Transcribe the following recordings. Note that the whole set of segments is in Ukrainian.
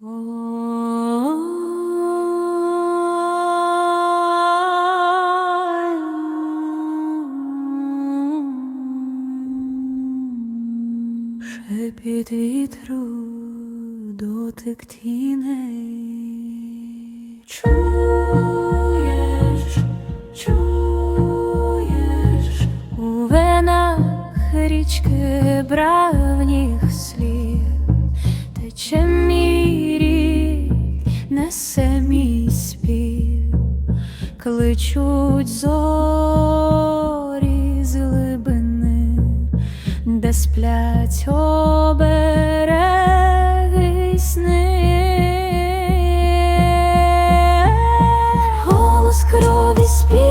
Шепіт вітру, дотик тіней. Чуєш, чуєш у венах річки бравніх слів, несе мій спів, кличуть зорі з глибини, де сплять обереги й сни, голос крові спів.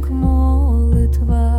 як молитва.